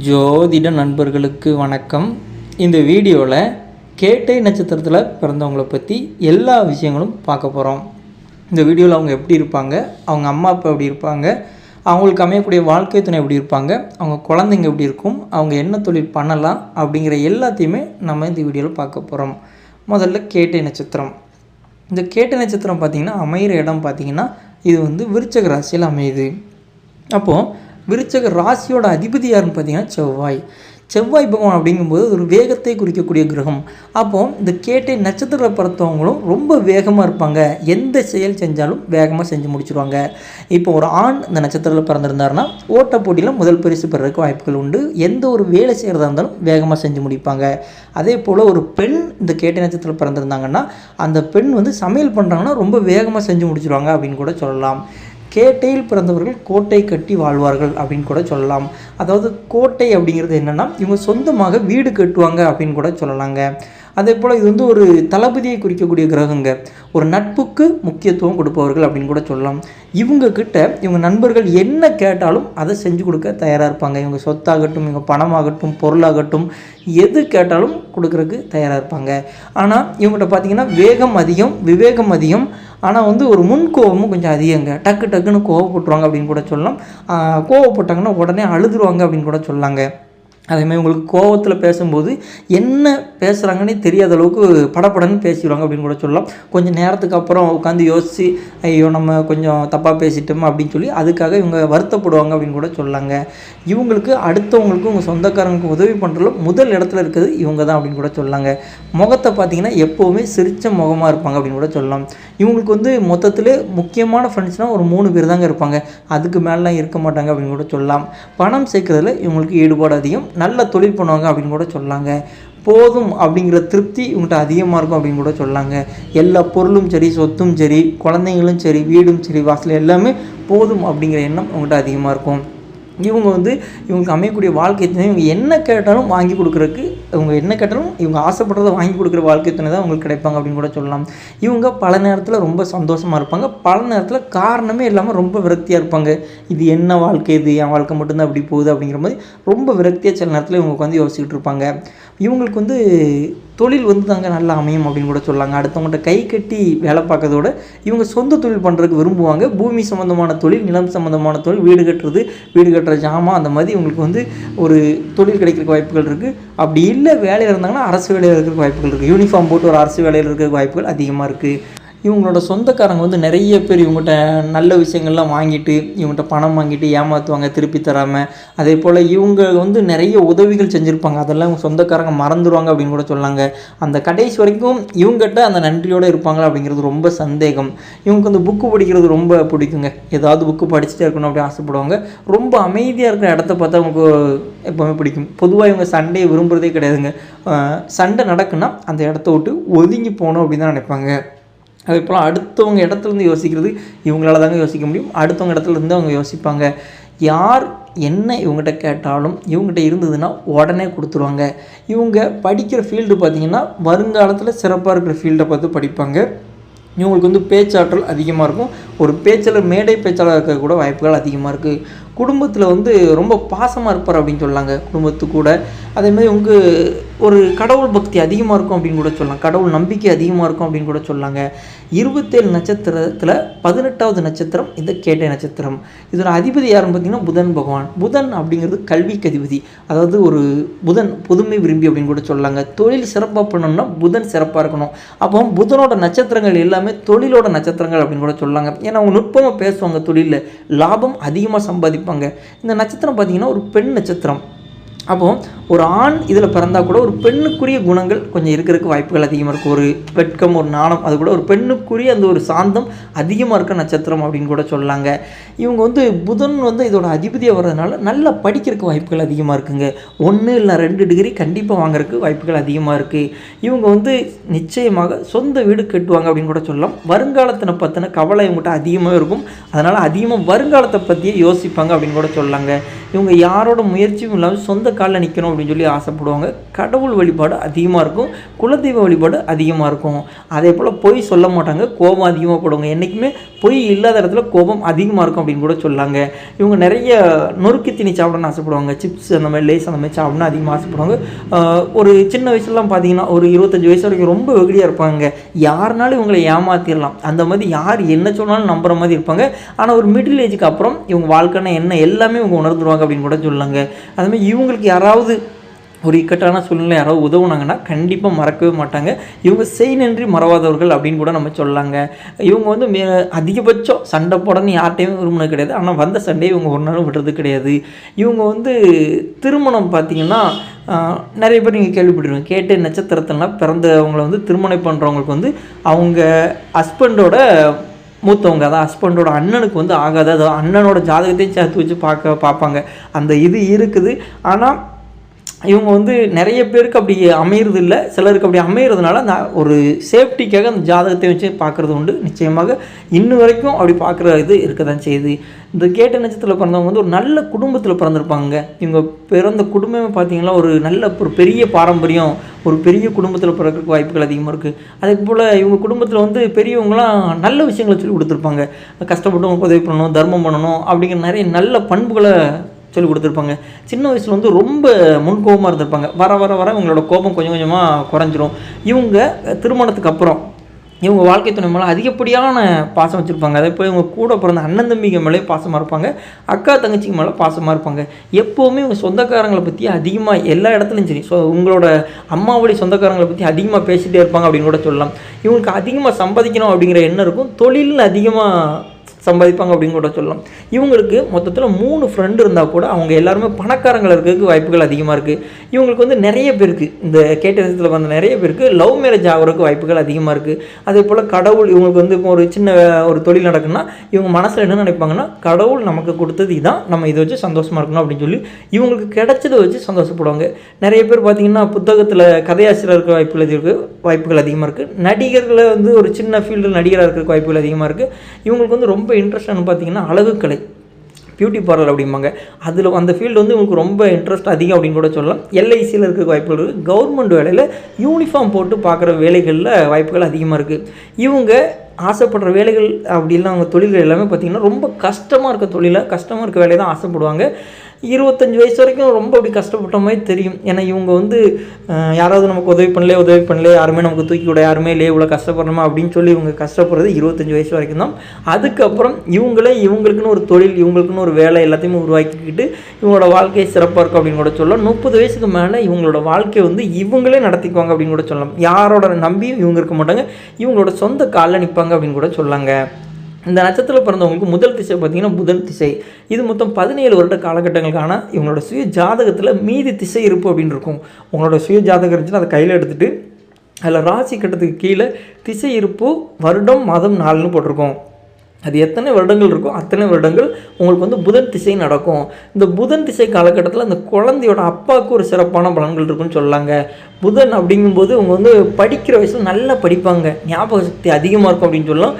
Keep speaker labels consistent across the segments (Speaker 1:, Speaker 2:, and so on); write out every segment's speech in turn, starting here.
Speaker 1: ஜோதிட நண்பர்களுக்கு வணக்கம். இந்த வீடியோவில் கேட்டை நட்சத்திரத்தில் பிறந்தவங்களை பற்றி எல்லா விஷயங்களும் பார்க்க போகிறோம் இந்த வீடியோவில் அவங்க எப்படி இருப்பாங்க அவங்க அம்மா அப்பா எப்படி இருப்பாங்க அவங்களுக்கு அமையக்கூடிய வாழ்க்கை துணை எப்படி இருப்பாங்க அவங்க குழந்தைங்க எப்படி இருக்கும் அவங்க என்ன தொழில் பண்ணலாம் அப்படிங்கிற எல்லாத்தையுமே நம்ம இந்த வீடியோவில் பார்க்க போகிறோம் முதல்ல கேட்டை நட்சத்திரம். இந்த கேட்டை நட்சத்திரம் பார்த்திங்கன்னா அமைகிற இடம் பார்த்திங்கன்னா இது வந்து விருச்சக ராசியில் அமையுது. அப்போது விருச்சக ராசியோட அதிபதி யாருன்னு பார்த்தீங்கன்னா செவ்வாய். செவ்வாய் பகவான் அப்படிங்கும்போது ஒரு வேகத்தை குறிக்கக்கூடிய கிரகம். அப்போ இந்த கேட்டை நட்சத்திர பிறத்தவங்களும் ரொம்ப வேகமாக இருப்பாங்க. எந்த செயல் செஞ்சாலும் வேகமாக செஞ்சு முடிச்சுருவாங்க. இப்போ ஒரு ஆண் இந்த நட்சத்திரத்தில் பிறந்திருந்தாருன்னா ஓட்ட போட்டியில் முதல் பரிசு பெறதுக்கு வாய்ப்புகள் உண்டு. எந்த ஒரு வேலை செய்கிறதா இருந்தாலும் வேகமாக செஞ்சு முடிப்பாங்க. அதே போல் ஒரு பெண் இந்த கேட்டை நட்சத்திரத்தில் பிறந்திருந்தாங்கன்னா அந்த பெண் வந்து சமையல் பண்ணுறாங்கன்னா ரொம்ப வேகமாக செஞ்சு முடிச்சுருவாங்க அப்படின்னு கூட சொல்லலாம். கேட்டையில் பிறந்தவர்கள் கோட்டை கட்டி வாழ்வார்கள் அப்படின்னு கூட சொல்லலாம். அதாவது கோட்டை அப்படிங்கிறது என்னென்னா இவங்க சொந்தமாக வீடு கட்டுவாங்க அப்படின்னு கூட சொல்லலாங்க. அதே போல் இது வந்து ஒரு தளபதியை குறிக்கக்கூடிய கிரகங்க. ஒரு நட்புக்கு முக்கியத்துவம் கொடுப்பவர்கள் அப்படின்னு கூட சொல்லலாம். இவங்க கிட்ட இவங்க நண்பர்கள் என்ன கேட்டாலும் அதை செஞ்சு கொடுக்க தயாராக இருப்பாங்க. இவங்க சொத்தாகட்டும் இவங்க பணமாகட்டும் பொருளாகட்டும் எது கேட்டாலும் கொடுக்கறதுக்கு தயாராக இருப்பாங்க. ஆனால் இவங்ககிட்ட பார்த்தீங்கன்னா வேகம் அதிகம் விவேகம் அதிகம். ஆனால் வந்து ஒரு முன் கோபமும் கொஞ்சம் அதிகங்க. டக்கு டக்குன்னு கோவப்பட்டுருவாங்க அப்படின்னு கூட சொல்லலாம். கோவப்பட்டாங்கன்னா உடனே அழுதுருவாங்க அப்படின்னு கூட சொல்லலாங்க. அதேமாதிரி உங்களுக்கு கோவத்தில் பேசும்போது என்ன பேசுகிறாங்கன்னே தெரியாத அளவுக்கு படப்படன்னு பேசிடுவாங்க அப்படின்னு கூட சொல்லலாம். கொஞ்சம் நேரத்துக்கு அப்புறம் உட்காந்து யோசித்து ஐயோ நம்ம கொஞ்சம் தப்பாக பேசிட்டோம் அப்படின்னு சொல்லி அதுக்காக இவங்க வருத்தப்படுவாங்க அப்படின்னு கூட சொல்லலாங்க. இவங்களுக்கு அடுத்தவங்களுக்கும் உங்கள் சொந்தக்காரங்களுக்கு உதவி பண்ணுறதுல முதல் இடத்துல இருக்கிறது இவங்க தான் அப்படின்னு கூட சொல்லலாங்க. முகத்தை பார்த்தீங்கன்னா எப்போவுமே சிரித்த முகமாக இருப்பாங்க அப்படின்னு கூட சொல்லலாம். இவங்களுக்கு வந்து மொத்தத்தில் முக்கியமான ஃப்ரெண்ட்ஸ்னால் ஒரு மூணு பேர் தாங்க இருப்பாங்க. அதுக்கு மேலாம் இருக்க மாட்டாங்க அப்படின்னு கூட சொல்லலாம். பணம் சேர்க்கறதுல இவங்களுக்கு ஈடுபாடு அதிகம். நல்ல தொழில் பண்ணுவாங்க அப்படின்னு கூட சொல்லாங்க. போதும் அப்படிங்கிற திருப்தி இவங்கள்ட்ட அதிகமாக இருக்கும் அப்படின்னு கூட சொன்னாங்க எல்லா பொருளும் சரி சொத்தும் சரி குழந்தைங்களும் சரி வீடும் சரி வாசல் எல்லாமே போதும் அப்படிங்கிற எண்ணம் அவங்கள்ட்ட அதிகமாக இருக்கும். இவங்க வந்து இவங்களுக்கு அமையக்கூடிய வாழ்க்கை துணை இவங்க என்ன கேட்டாலும் வாங்கி கொடுக்குறதுக்கு இவங்க என்ன கேட்டாலும் இவங்க ஆசைப்படுறத வாங்கி கொடுக்குற வாழ்க்கை துணை தான் அவங்களுக்கு கிடைப்பாங்க அப்படின்னு கூட சொல்லலாம். இவங்க பல நேரத்தில் ரொம்ப சந்தோஷமாக இருப்பாங்க. பல நேரத்தில் காரணமே இல்லாமல் ரொம்ப விரக்தியாக இருப்பாங்க. இது என்ன வாழ்க்கை இது? என் வாழ்க்கை மட்டும்தான் அப்படி போகுது அப்படிங்கிற மாதிரி ரொம்ப விரக்தியாக சில நேரத்தில் இவங்க உட்காந்து யோசிச்சுட்டு இருப்பாங்க. இவங்களுக்கு வந்து தொழில் வந்து தாங்க நல்லா அமையும் அப்படின்னு கூட சொல்லாங்க. அடுத்தவங்கள்ட்ட கை கட்டி வேலை பார்க்கறதோட இவங்க சொந்த தொழில் பண்ணுறதுக்கு விரும்புவாங்க. பூமி சம்மந்தமான தொழில் நிலம் சம்மந்தமான தொழில் வீடு கட்டுறது வீடு கட்டுற ஜாமான் அந்த மாதிரி இவங்களுக்கு வந்து ஒரு தொழில் கிடைக்கிறதுக்கு வாய்ப்புகள் இருக்குது அப்படி இல்லை வேலையில் இருந்தாங்கன்னா அரசு வேலையில் இருக்கிற வாய்ப்புகள் இருக்குது யூனிஃபார்ம் போட்டு ஒரு அரசு வேலையில் இருக்கிற வாய்ப்புகள் அதிகமாக இருக்குது இவங்களோட சொந்தக்காரங்க வந்து நிறைய பேர் இவங்ககிட்ட நல்ல விஷயங்கள்லாம் வாங்கிட்டு இவங்ககிட்ட பணம் வாங்கிட்டு ஏமாற்றுவாங்க திருப்பி தராமல் அதே போல் இவங்க வந்து நிறைய உதவிகள் செஞ்சுருப்பாங்க. அதெல்லாம் இவங்க சொந்தக்காரங்க மறந்துடுவாங்க அப்படின்னு கூட சொன்னாங்க அந்த கடைசி வரைக்கும் இவங்ககிட்ட அந்த நன்றியோடு இருப்பாங்களா அப்படிங்கிறது ரொம்ப சந்தேகம். இவங்களுக்கு அந்த புக்கு படிக்கிறது ரொம்ப பிடிக்குங்க. ஏதாவது புக்கு படிச்சுட்டே இருக்கணும் அப்படி ஆசைப்படுவாங்க. ரொம்ப அமைதியாக இருக்கிற இடத்த பார்த்தா அவங்களுக்கு எப்போவுமே பிடிக்கும். பொதுவாக இவங்க சண்டையை விரும்புகிறதே கிடையாதுங்க. சண்டை நடக்குன்னா அந்த இடத்த விட்டு ஒதுங்கி போகணும் அப்படின்னு தான் நினைப்பாங்க. அதே போல் அடுத்தவங்க இடத்துலேருந்து யோசிக்கிறது இவங்களால தாங்க யோசிக்க முடியும். அடுத்தவங்க இடத்துலேருந்து அவங்க யோசிப்பாங்க. யார் என்ன இவங்ககிட்ட கேட்டாலும் இவங்ககிட்ட இருந்ததுன்னா உடனே கொடுத்துருவாங்க. இவங்க படிக்கிற ஃபீல்டு பார்த்திங்கன்னா வருங்காலத்தில் சிறப்பாக இருக்கிற ஃபீல்டை பார்த்து படிப்பாங்க. இவங்களுக்கு வந்து பேச்சாற்றல் அதிகமாக இருக்கும். ஒரு பேச்சாளர் மேடை பேச்சாளர் இருக்க கூட வாய்ப்புகள் அதிகமாக இருக்குது குடும்பத்தில் வந்து ரொம்ப பாசமாக இருப்பார் அப்படின்னு சொல்லாங்க. குடும்பத்து கூட. அதேமாதிரி உங்கள் ஒரு கடவுள் பக்தி அதிகமாக இருக்கும் அப்படின்னு கூட சொல்லலாம். கடவுள் நம்பிக்கை அதிகமாக இருக்கும் அப்படின்னு கூட சொல்லாங்க. இருபத்தேழு நட்சத்திரத்தில் பதினெட்டாவது நட்சத்திரம் இந்த கேட்டை நட்சத்திரம். இதோட அதிபதி யாருன்னு பார்த்தீங்கன்னா புதன் பகவான். புதன் அப்படிங்கிறது கல்விக்கு அதிபதி. அதாவது ஒரு புதன் புதுமை விரும்பி அப்படின்னு கூட சொல்லாங்க. தொழில் சிறப்பாக பண்ணணும்னா புதன் சிறப்பாக இருக்கணும். அப்போ புதனோட நட்சத்திரங்கள் எல்லாமே தொழிலோட நட்சத்திரங்கள் அப்படின்னு கூட சொல்லாங்க. ஏன்னா அவங்க நுட்பமாக பேசுவாங்க தொழிலில். லாபம் அதிகமாக சம்பாதிப்பாங்க. இந்த நட்சத்திரம் பார்த்தீங்கன்னா ஒரு பெண் நட்சத்திரம். அப்போ ஒரு ஆண் இதில் பிறந்தால் கூட ஒரு பெண்ணுக்குரிய குணங்கள் கொஞ்சம் இருக்கிறதுக்கு வாய்ப்புகள் அதிகமாக இருக்கும். ஒரு வெட்கம் ஒரு நாணம் அது கூட ஒரு பெண்ணுக்குரிய அந்த ஒரு சாந்தம் அதிகமாக இருக்க நட்சத்திரம் அப்படின்னு கூட சொல்லலாங்க இவங்க வந்து புதன் வந்து இதோட அதிபதியாக வர்றதுனால நல்லா படிக்கிறதுக்கு வாய்ப்புகள் அதிகமாக இருக்குங்க. ஒன்று இல்லை ரெண்டு டிகிரி கண்டிப்பாக வாங்குறதுக்கு வாய்ப்புகள் அதிகமாக இருக்குது இவங்க வந்து நிச்சயமாக சொந்த வீடு கட்டுவாங்க அப்படின்னு கூட சொல்லலாம். வருங்காலத்தினை பற்றின கவலை இவங்ககிட்ட அதிகமாக இருக்கும். அதனால் அதிகமாக வருங்காலத்தை பற்றியே யோசிப்பாங்க அப்படின்னு கூட சொல்லலாங்க இவங்க யாரோட முயற்சியும் இல்லாமல் சொந்த காலில் நிற்கணும் அப்படின்னு சொல்லி ஆசைப்படுவாங்க. கடவுள் வழிபாடு அதிகமாக இருக்கும். குலதெய்வ வழிபாடு அதிகமாக இருக்கும். அதே போல் பொய் சொல்ல மாட்டாங்க. கோபம் அதிகமாக போடுவாங்க. என்றைக்குமே பொய் இல்லாத இடத்துல கோபம் அதிகமாக இருக்கும் அப்படின்னு கூட சொல்லாங்க. இவங்க நிறைய நொறுக்கு தீனி சாப்பிடணும்னு ஆசைப்படுவாங்க. சிப்ஸ் அந்த மாதிரி லேஸ் அந்த மாதிரி சாப்பிடணும் அதிகமாக ஆசைப்படுவாங்க. ஒரு சின்ன வயசுலாம் பார்த்தீங்கன்னா ஒரு இருபத்தஞ்சி வயசு வரைக்கும் ரொம்ப வெகுடியாக இருப்பாங்க. யாருனாலும் இவங்களை ஏமாத்திடலாம் அந்த மாதிரி யார் என்ன சொன்னாலும் நம்புற மாதிரி இருப்பாங்க. ஆனால் ஒரு மிடில் ஏஜுக்கு அப்புறம் இவங்க வாழ்க்கைன்னா என்ன எல்லாமே இவங்க உணர்ந்துருவாங்க அப்படின்னு கூட சொல்லாங்க அதுமாதிரி இவங்களுக்கு யாராவது ஒரு இக்கட்டான சூழ்நிலை யாராவது உதவுனாங்கன்னா கண்டிப்பாக மறக்கவே மாட்டாங்க. இவங்க செய் நன்றி மறவாதவர்கள் அப்படின்னு கூட நம்ம சொல்லலாங்க. இவங்க வந்து மே அதிகபட்சம் சண்டை போடணும்னு யார்கிட்டையும் விரும்பினது கிடையாது. ஆனால் வந்த சண்டையை இவங்க ஒரு நாளும் விடுறது கிடையாது. இவங்க வந்து திருமணம் பார்த்தீங்கன்னா நிறைய பேர் நீங்கள் கேள்விப்பட்டிருக்கீங்க கேட்ட நட்சத்திரத்திலாம் பிறந்தவங்களை வந்து திருமணம் பண்ணுறவங்களுக்கு வந்து அவங்க ஹஸ்பண்டோட மூத்தவங்க அதான் ஹஸ்பண்டோட அண்ணனுக்கு வந்து ஆகாது. அது அண்ணனோட ஜாதகத்தையும் சேர்த்து வச்சு பார்க்க பார்ப்பாங்க. அந்த இது இருக்குது. ஆனால் இவங்க வந்து நிறைய பேருக்கு அப்படி அமையிறது இல்லை. சிலருக்கு அப்படி அமையிறதுனால அந்த ஒரு சேஃப்டிக்காக அந்த ஜாதகத்தை வச்சு பார்க்குறது உண்டு. நிச்சயமாக இன்ன வரைக்கும் அப்படி பார்க்குற இது இருக்க தான் செய்யுது. இந்த கேட்ட நட்சத்திரத்தில் பிறந்தவங்க வந்து ஒரு நல்ல குடும்பத்தில் பிறந்திருப்பாங்க. இவங்க பிறந்த குடும்பமே பார்த்தீங்கன்னா ஒரு நல்ல ஒரு பெரிய பாரம்பரியம். ஒரு பெரிய குடும்பத்தில் பிறக்கிறதுக்கு வாய்ப்புகள் அதிகமாக இருக்குது அதே போல் இவங்க குடும்பத்தில் வந்து பெரியவங்களாம் நல்ல விஷயங்களை சொல்லி கொடுத்துருப்பாங்க. கஷ்டப்பட்டு உதவி பண்ணணும் தர்மம் பண்ணணும் அப்படிங்கிற நிறைய நல்ல பண்புகளை சொல்லி கொடுத்துருப்பாங்க. சின்ன வயசில் வந்து ரொம்ப முன்கோபமாக இருந்திருப்பாங்க. வர வர வர இவங்களோட கோபம் கொஞ்சம் கொஞ்சமாக குறைஞ்சிரும். இவங்க திருமணத்துக்கு அப்புறம் இவங்க வாழ்க்கை துணை மேலே அதிகப்படியான பாசம் வச்சுருப்பாங்க? அதே போல் இவங்க கூட பிறந்த அண்ணன் தம்பிங்க மேலே பாசமாக இருப்பாங்க அக்கா தங்கச்சிங்க மேலே பாசமாக இருப்பாங்க. எப்போவுமே இவங்க சொந்தக்காரங்களை பற்றி அதிகமாக எல்லா இடத்துலையும் சரி ஸோ உங்களோட அம்மாவுடைய சொந்தக்காரங்களை பற்றி அதிகமாக பேசிகிட்டே இருப்பாங்க அப்படின்னு கூட சொல்லலாம். இவங்களுக்கு அதிகமாக சம்பாதிக்கணும் அப்படிங்கிற எண்ணம் இருக்கும். தொழிலில் அதிகமாக சம்பாதிப்பாங்க அப்படின்னு கூட சொல்லலாம். இவங்களுக்கு மொத்தத்தில் மூணு ஃப்ரெண்டு இருந்தால் கூட அவங்க எல்லாருமே பணக்காரங்கள் இருக்கிறதுக்கு வாய்ப்புகள் அதிகமாக இருக்குது இவங்களுக்கு வந்து நிறைய பேருக்கு இந்த கேட்ட விதத்தில் வந்த நிறைய பேருக்கு லவ் மேரேஜ் ஆகிறதுக்கு வாய்ப்புகள் அதிகமாக இருக்குது அதே போல் கடவுள் இவங்களுக்கு வந்து இப்போ ஒரு சின்ன ஒரு தொழில் நடக்குன்னா இவங்க மனசில் என்ன நினைப்பாங்கன்னா கடவுள் நமக்கு கொடுத்தது இதான் நம்ம இதை வச்சு சந்தோஷமாக இருக்கணும் அப்படின்னு சொல்லி இவங்களுக்கு கிடைச்சதை வச்சு சந்தோஷப்படுவாங்க. நிறைய பேர் பார்த்திங்கன்னா புத்தகத்தில் கதையாசிரியர் இருக்க வாய்ப்புகள் இருக்குது வாய்ப்புகள் அதிகமாக இருக்குது நடிகர்களை வந்து ஒரு சின்ன ஃபீல்டில் நடிகராக இருக்கிற வாய்ப்புகள் அதிகமாக இருக்குது இவங்களுக்கு வந்து ரொம்ப இன்ட்ரெஸ்ட்னு பார்த்தீங்கன்னா அழகுக்கலை பியூட்டி பார்லர் அப்படிம்பாங்க. அதில் அந்த ஃபீல்டு வந்து உங்களுக்கு ரொம்ப இன்ட்ரெஸ்ட் அதிகம் அப்படின்னு கூட சொல்லலாம். எல்ஐசியில் இருக்க வாய்ப்புகள் இருக்குது கவர்மெண்ட் வேலையில் யூனிஃபார்ம் போட்டு பார்க்குற வேலைகளில் வாய்ப்புகள் அதிகமாக இருக்குது இவங்க ஆசைப்படுற வேலைகள் அப்படிலாம் அவங்க தொழில்கள் எல்லாமே பார்த்திங்கன்னா ரொம்ப கஷ்டமாக இருக்க தொழிலை கஷ்டமாக இருக்க வேலையை தான் ஆசைப்படுவாங்க. இருபத்தஞ்சி வயசு வரைக்கும் ரொம்ப அப்படி கஷ்டப்பட்ட மாதிரி தெரியும். ஏன்னா இவங்க வந்து யாராவது நமக்கு உதவி பண்ணல உதவி பண்ணல யாருமே நமக்கு தூக்கி விட யாருமே இல்லையே இவ்வளோ கஷ்டப்படணுமா அப்படின்னு சொல்லி இவங்க கஷ்டப்படுறது இருபத்தஞ்சி வயசு வரைக்கும் தான். அதுக்கப்புறம் இவங்களே இவங்களுக்குன்னு ஒரு தொழில் இவங்களுக்குன்னு ஒரு வேலை எல்லாத்தையுமே உருவாக்கிக்கிட்டு இவங்களோட வாழ்க்கையை சிறப்பாக இருக்கும் அப்படின்னு கூட சொல்லலாம். முப்பது வயசுக்கு மேலே இவங்களோட வாழ்க்கையை வந்து இவங்களே நடத்திக்குவாங்க அப்படின்னு கூட சொல்லலாம். யாரோட நம்பியும் இவங்க இருக்க மாட்டாங்க. இவங்களோட சொந்த காலில் நிற்பாங்க அப்படின்னு கூட சொல்லாங்க இந்த நட்சத்திரத்தில் பிறந்தவங்களுக்கு முதல் திசை பார்த்திங்கன்னா முதல் திசை. இது மொத்தம் பதினேழு வருட காலகட்டங்களுக்கான இவங்களோட சுய ஜாதகத்தில் மீதி திசை இருப்பு அப்படின்னு இருக்கும். உங்களோட சுய ஜாதகம் இருந்துச்சுன்னா அதை கையில் எடுத்துகிட்டு அதில் ராசி கட்டத்துக்கு கீழே திசை இருப்பு வருடம் மாதம் நாலுன்னு போட்டிருக்கோம். அது எத்தனை வருடங்கள் இருக்கோ அத்தனை வருடங்கள் உங்களுக்கு வந்து புதன் திசை நடக்கும். இந்த புதன் திசை காலகட்டத்தில் அந்த குழந்தையோட அப்பாவுக்கு ஒரு சிறப்பான பலன்கள் இருக்குன்னு சொல்லாங்க. புதன் அப்படிங்கும்போது அவங்க வந்து படிக்கிற வயசில் நல்லா படிப்பாங்க. ஞாபக சக்தி அதிகமாக இருக்கும் அப்படின்னு சொல்லலாம்.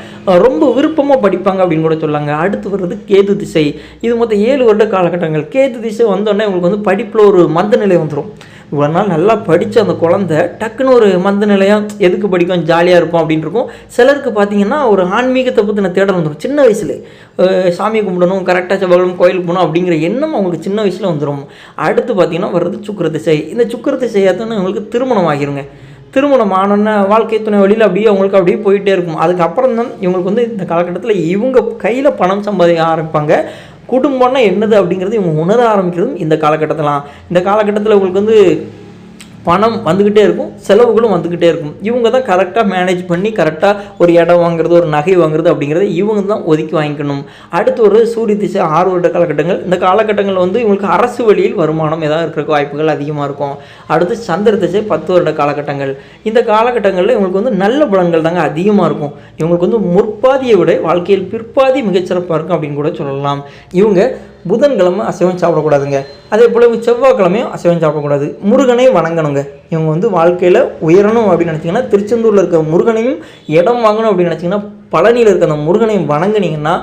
Speaker 1: ரொம்ப விருப்பமாக படிப்பாங்க அப்படின்னு கூட சொல்லாங்க. அடுத்து வர்றது கேது திசை. இது மொத்தம் ஏழு வருட காலகட்டங்கள். கேது திசை வந்தோடனே உங்களுக்கு வந்து படிப்பில் ஒரு மந்த நிலை வந்துடும் இவ்வளோ நாள் நல்லா படித்த அந்த குழந்தை டக்குன்னு ஒரு மந்த நிலையம் எதுக்கு படிக்கும்? ஜாலியாக இருக்கும் அப்படின்னு இருக்கும். சிலருக்கு பார்த்தீங்கன்னா ஒரு ஆன்மீகத்தை பற்றி நான் தேட வந்துடும் சின்ன வயசுல சாமி கும்பிடணும் கரெக்டாக செவ்வாய்க்கிழமை கோயிலுக்கு போகணும் அப்படிங்கிற எண்ணம் அவங்களுக்கு சின்ன வயசில் வந்துடும் அடுத்து பார்த்தீங்கன்னா வர்றது சுக்கர திசை. இந்த சுக்கர திசை அவங்களுக்கு திருமணம் ஆகிருங்க. திருமணம் ஆனோன்னா வாழ்க்கை துணை வழியில் அப்படியே அவங்களுக்கு அப்படியே போயிட்டே இருக்கும். அதுக்கப்புறம் தான் இவங்களுக்கு வந்து இந்த காலகட்டத்தில் இவங்க கையில் பணம் சம்பாதிக்க ஆரம்பிப்பாங்க. குடும்பம்னா என்னது அப்படிங்கிறது இவங்க உணர ஆரம்பிக்கிறதும் இந்த காலகட்டத்திலாம் இந்த காலகட்டத்தில் உங்களுக்கு வந்து பணம் வந்துக்கிட்டே இருக்கும் செலவுகளும் வந்துக்கிட்டே இருக்கும். இவங்க தான் கரெக்டாக மேனேஜ் பண்ணி கரெக்டாக ஒரு இடம் வாங்குறது ஒரு நகை வாங்குறது அப்படிங்கிறத இவங்க தான் ஒதுக்கி வாங்கிக்கணும். அடுத்து ஒரு சூரிய திசை ஆறு வருட காலகட்டங்கள். இந்த காலகட்டங்கள் வந்து இவங்களுக்கு அரசு வழியில் வருமானம் ஏதாவது இருக்கிற வாய்ப்புகள் அதிகமாக இருக்கும். அடுத்து சந்திர திசை பத்து வருட காலகட்டங்கள். இந்த காலகட்டங்களில் இவங்களுக்கு வந்து நல்ல பலன்கள் தாங்க அதிகமாக இருக்கும். இவங்களுக்கு வந்து முற்பாதியை விட வாழ்க்கையில் பிற்பாதி மிகச்சிறப்பாக இருக்கும் அப்படின்னு கூட சொல்லலாம். இவங்க புதன்கிழமை அசைவம் சாப்பிடக்கூடாதுங்க. அதே போல் செவ்வாய்க்கிழமையும் அசைவம் சாப்பிடக்கூடாது. முருகனை வணங்கணுங்க. இவங்க வந்து வாழ்க்கையில் உயரணும் அப்படின்னு நினச்சிங்கன்னா திருச்செந்தூரில் இருக்க முருகனையும் இடம் வாங்கணும் அப்படின்னு நினச்சிங்கன்னா பழனியில் இருக்க அந்த முருகனையும் வணங்குனீங்கன்னா